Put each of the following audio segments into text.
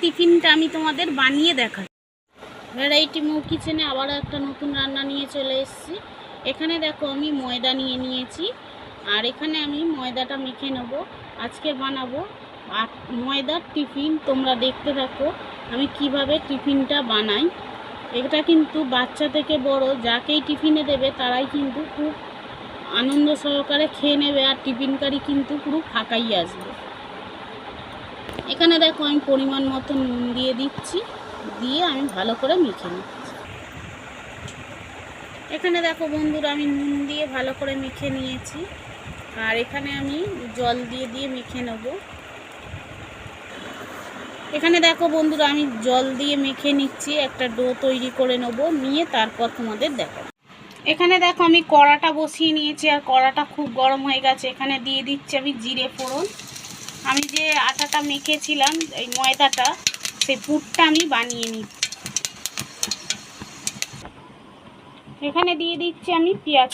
টিফিনটা আমি তোমাদের বানিয়ে দেখাই। ভ্যারাইটি মৌ কিচেনে আবারও একটা নতুন রান্না নিয়ে চলে এসেছি। এখানে দেখো আমি ময়দা নিয়ে নিয়েছি, আর এখানে আমি ময়দাটা মেখে নেব। আজকে বানাবো আর ময়দার টিফিন তোমরা দেখতে থাকো আমি কীভাবে টিফিনটা বানাই। এটা কিন্তু বাচ্চা থেকে বড়, যাকেই টিফিনে দেবে তারাই কিন্তু খুব আনন্দ সহকারে খেয়ে নেবে, আর টিফিন কারি কিন্তু পুরো ফাঁকাই আসবে। এখানে দেখো আমি পরিমাণ মতো নুন দিয়ে দিচ্ছি, দিয়ে আমি ভালো করে মেখে নিচ্ছি। এখানে দেখো বন্ধুরা, আমি নুন দিয়ে ভালো করে মেখে নিয়েছি। আর এখানে আমি জল দিয়ে দিয়ে মেখে নেব। এখানে দেখো বন্ধুরা, আমি জল দিয়ে মেখে নিচ্ছি, একটা ডো তৈরি করে নেব, নিয়ে তারপর তোমাদের দেখো এখানে দেখো আমি কড়াটা বসিয়ে নিয়েছি, আর কড়াটা খুব গরম হয়ে গেছে। এখানে দিয়ে দিচ্ছি আমি জিরে ফোড়ন। আমি যে আটাটা মেখেছিলাম, এই ময়দাটা, সেই পুরটা আমি বানিয়ে নিচ্ছি এখানে দিয়ে দিচ্ছি আমি পেঁয়াজ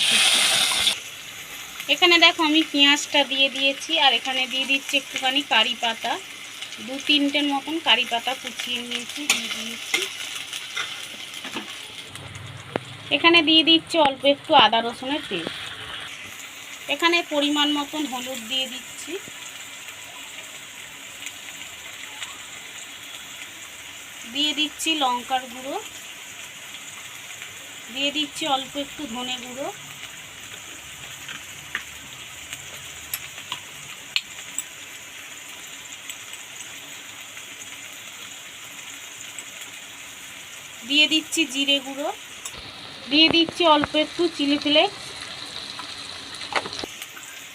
এখানে দেখো আমি পেঁয়াজটা দিয়ে দিয়েছি, আর এখানে দিয়ে দিচ্ছি একটুখানি কারি পাতা। দু তিনটের মতন কারি পাতা কুচিয়ে নিয়েছি, দিয়ে দিয়েছি। এখানে দিয়ে দিচ্ছি অল্প একটু আদা রসুনের পেস্ট। এখানে পরিমাণ মতন হলুদ দিয়ে দিচ্ছি। দিয়ে দিচ্ছি লঙ্কার গুঁড়ো। দিয়ে দিচ্ছি অল্প একটু ধনে গুঁড়ো। দিয়ে দিচ্ছি জিরে গুঁড়ো। দিয়ে দিচ্ছি অল্প একটু চিলি ফ্লেক্স।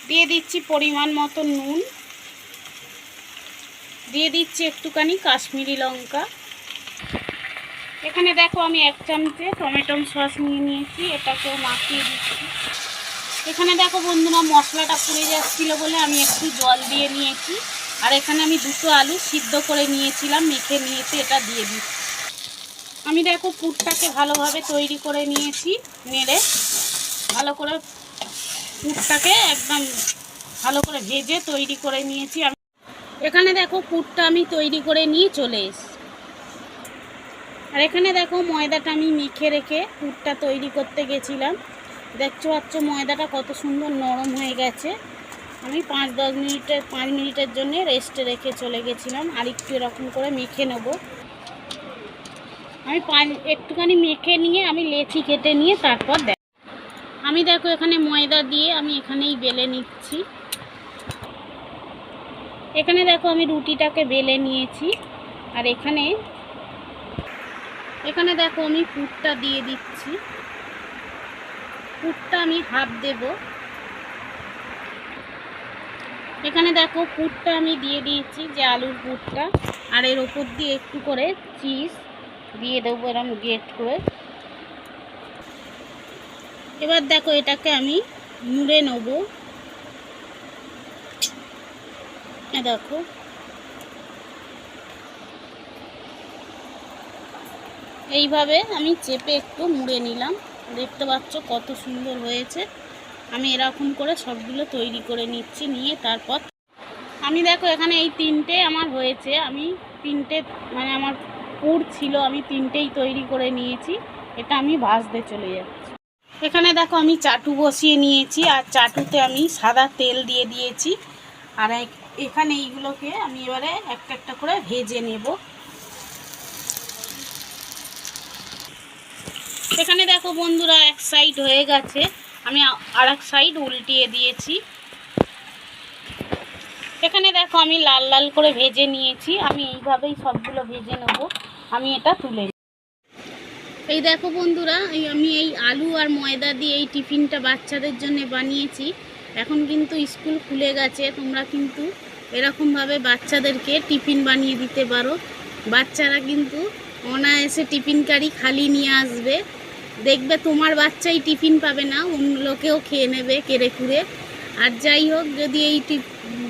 দিয়ে দিচ্ছি পরিমাণ মতো নুন। দিয়ে দিচ্ছি একটুখানি কাশ্মীরি লঙ্কা। এখানে দেখো আমি এক চামচে টমেটো সস নিয়ে নিয়েছি, এটাকেও মাখিয়ে দিচ্ছি। এখানে দেখো বন্ধুরা মশলাটা পুড়ে যাচ্ছিল বলে আমি একটু জল দিয়ে নিয়েছি। আর এখানে আমি দুটো আলু সিদ্ধ করে নিয়েছিলাম, মেখে নিয়েছি, এটা দিয়ে দিচ্ছি। আমি দেখো পুরটাকে ভালোভাবে তৈরি করে নিয়েছি, নেড়ে ভালো করে পুরটাকে একদম ভালো করে ভেজে তৈরি করে নিয়েছি আমি। এখানে দেখো পুরটা আমি তৈরি করে নিয়ে চলে এসেছি। আর এখানে দেখো ময়দাটা আমি মেখে রেখে পুরটা তৈরি করতে গেছিলাম। দেখছ পাচ্ছ ময়দাটা কত সুন্দর নরম হয়ে গেছে। আমি পাঁচ, দশ মিনিটের, পাঁচ মিনিটের জন্য রেস্টে রেখে চলে গেছিলাম। আর একটু এরকম করে মেখে নেব। আমি পাঁচ, একটুখানি মেখে নিয়ে আমি লেচি কেটে নিয়ে তারপর দেখ আমি দেখো এখানে ময়দা দিয়ে আমি এখানেই বেলে নিচ্ছি। এখানে দেখো আমি রুটিটাকে বেলে নিয়েছি। আর এখানে এখানে দেখো আমি পুরটা দিয়ে দিচ্ছি। পুরটা আমি হাফ দেব। এখানে দেখো পুরটা আমি দিয়ে দিয়েছি, যে আলুর পুরটা। আর এর ওপর দিয়ে একটু করে চিজ দিয়ে দেবো এরম গেট করে। এবার দেখো এটাকে আমি মুড়ে নেব। দেখো। এইভাবে আমি চেপে একটু মুড়ে নিলাম। দেখতে পাচ্ছ কত সুন্দর হয়েছে। আমি এরকম করে সবগুলো তৈরি করে নিচ্ছি, নিয়ে তারপর আমি দেখো এখানে এই তিনটে আমার হয়েছে। আমি তিনটে মানে আমার পুর ছিল, আমি তিনটেই তৈরি করে নিয়েছি। এটা আমি ভাজতে চলে যাচ্ছি। এখানে দেখো আমি চাটু বসিয়ে নিয়েছি, আর চাটুতে আমি সাদা তেল দিয়ে দিয়েছি। আর এখানে এইগুলোকে আমি এবারে একটা একটা করে ভেজে নেব। এখানে দেখো বন্ধুরা, এক সাইড হয়ে গেছে। আমি আর এক সাইড উল্টিয়ে দিয়েছি। এখানে দেখো আমি লাল লাল করে ভেজে নিয়েছি। আমি এইভাবেই সবগুলো ভেজে নেব। আমি এটা তুলে এই দেখো বন্ধুরা, এই আমি এই আলু আর ময়দা দিয়ে এই টিফিনটা বাচ্চাদের জন্য বানিয়েছি। এখন কিন্তু স্কুল খুলে গেছে। তোমরা কিন্তু এরকমভাবে বাচ্চাদেরকে টিফিন বানিয়ে দিতে পারো। বাচ্চারা কিন্তু অনায়াসে টিফিন কারি খালি নিয়ে আসবে। দেখবে তোমার বাচ্চাই টিফিন পাবে না, অন্য লোকেও খেয়ে নেবে কেড়ে কুড়ে। আর যাই হোক, যদি এই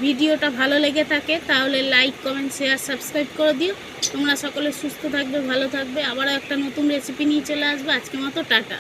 ভিডিওটা ভালো লেগে থাকে, তাহলে লাইক কমেন্ট শেয়ার সাবস্ক্রাইব করে দিও। তোমরা সকলে সুস্থ থাকবে, ভালো থাকবে। আবারও একটা নতুন রেসিপি নিয়ে চলে আসবে। আজকে মতো টাটা।